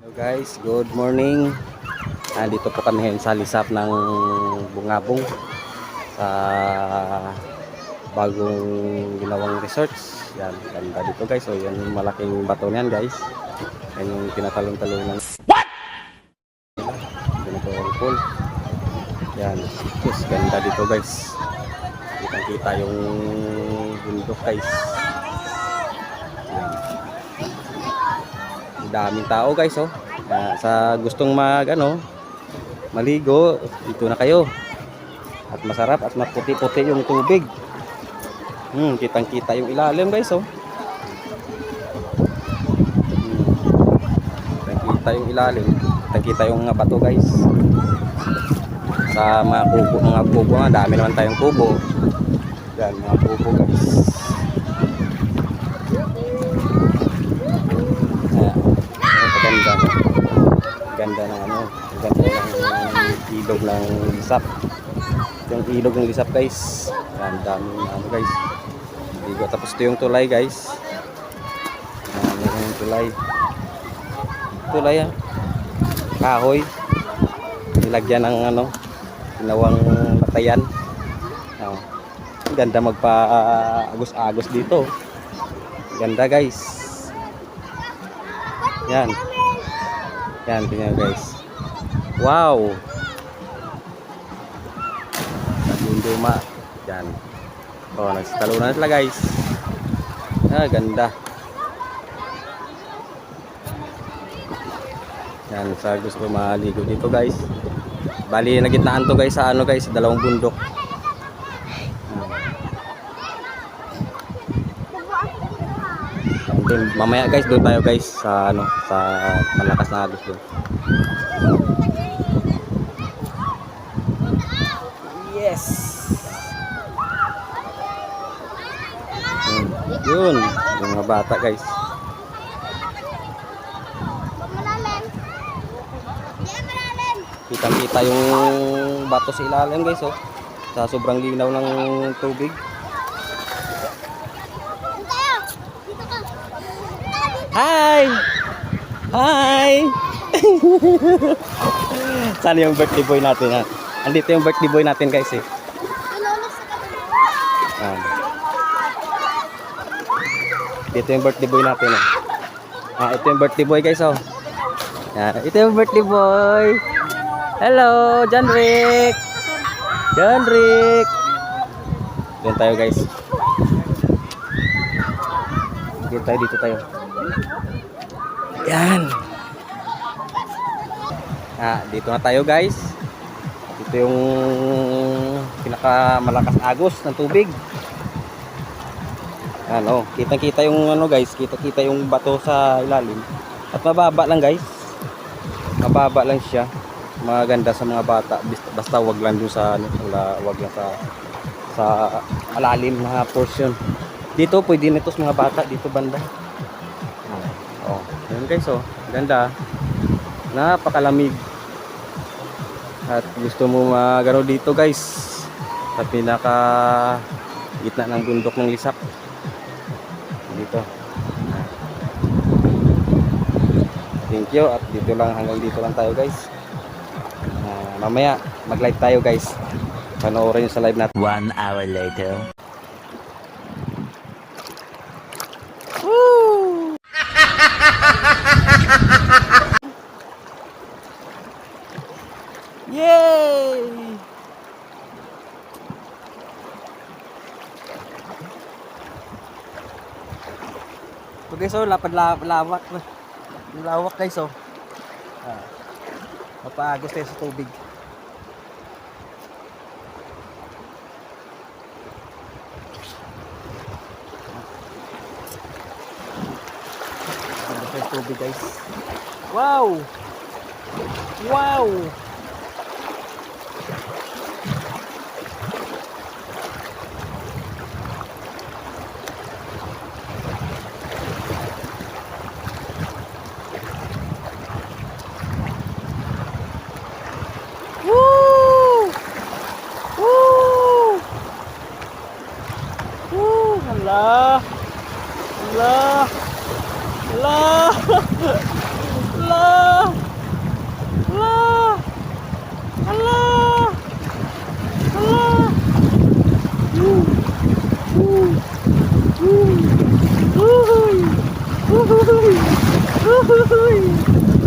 Hello guys, good morning. Nandito po kami ngayon sa lisap ng Bungabong sa bagong ginawang resorts. Yan, ganda dito guys. So yan yung malaking bato niyan guys. Yan yung tinatalong-talong ng What? Tinatawag pool. Yan, yes, ganda dito guys. Kitang kita yung bundok guys. Yan. Ang daming tao guys oh. Ah, sa gustong mag ano, maligo, dito na kayo. At masarap at maputi-puti yung tubig. Hmm, kitang-kita yung ilalim guys oh. Hmm. Kitang-kita yung ilalim. Kitang-kita yung mga bato guys. Sa mga kubo, mga kubo dami naman tayong kubo. Yan, mga kubo guys. Ayan. Ang ganda. Ganda ng ano, ganda ng ilog ng lisap. Yung ilog ng lisap guys. Yan, daming ano guys. Ligo. Tapos ito yung tulay guys. Yan, yung tulay. Tulay ah. Kahoy. Nilagyan ng ano, ginawang latayan. Yan. Ang ganda magpa-agos-agos dito. Ganda guys. Yan. Yan, tingnan guys. Wow! Luma. Yan. Oh, nagsitalunan na sila guys. Ah, ganda. Yan, sa gusto maligo dito guys. Bali, nagitnaan to guys sa ano guys, sa dalawang bundok. Then, mamaya guys, doon tayo guys sa ano, sa malakas na agos doon. Yes. Yun, yun, yung mga bata guys. Kitang-kita yung bato sa ilalim guys oh. Sa sobrang linaw ng tubig. Hi! Hi! Sana yung birthday boy natin ha? Andito yung birthday boy natin guys eh. Yan. Dito yung birthday boy natin eh. Ah, ito yung birthday boy guys oh. Yan. Ito yung birthday boy. Hello, John Rick. John. Doon tayo guys. Dito tayo, dito tayo. Yan. Ah, dito na tayo guys. Ito yung pinakamalakas agos ng tubig. Ano, kita-kita yung ano guys, kita-kita yung bato sa ilalim. At mababa lang guys. Mababa lang siya. Maganda sa mga bata. Basta, wag lang dun sa ano, wag lang sa sa malalim na portion. Dito pwede nito sa mga bata dito banda. Oh, yun guys oh. Ganda. Napakalamig. At gusto mo magano dito guys sa pinaka gitna ng bundok ng Lisap. Dito. Thank you at dito lang hanggang dito lang tayo guys. Ah, mamaya mag-live tayo guys. Panoorin nyo sa live natin. One hour later. Yay! So guys, oh, lapad la lawak. Lawak guys, oh. Ah. Mapaagos tayo sa tubig. Tubig guys. Wow! Wow! Allah! Allah! Uh, uh, uh,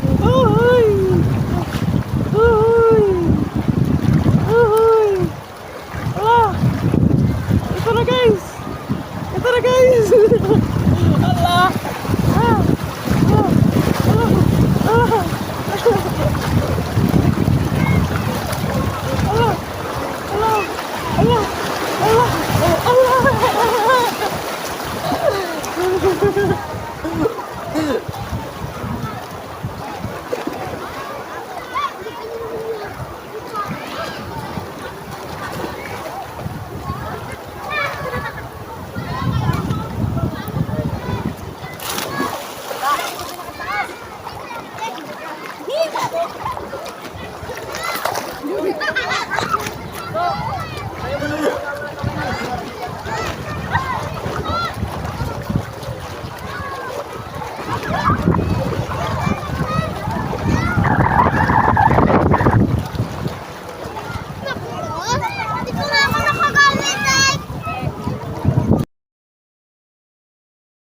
uh, uh, uh, uh, uh, uh, Guys, guys, Allah.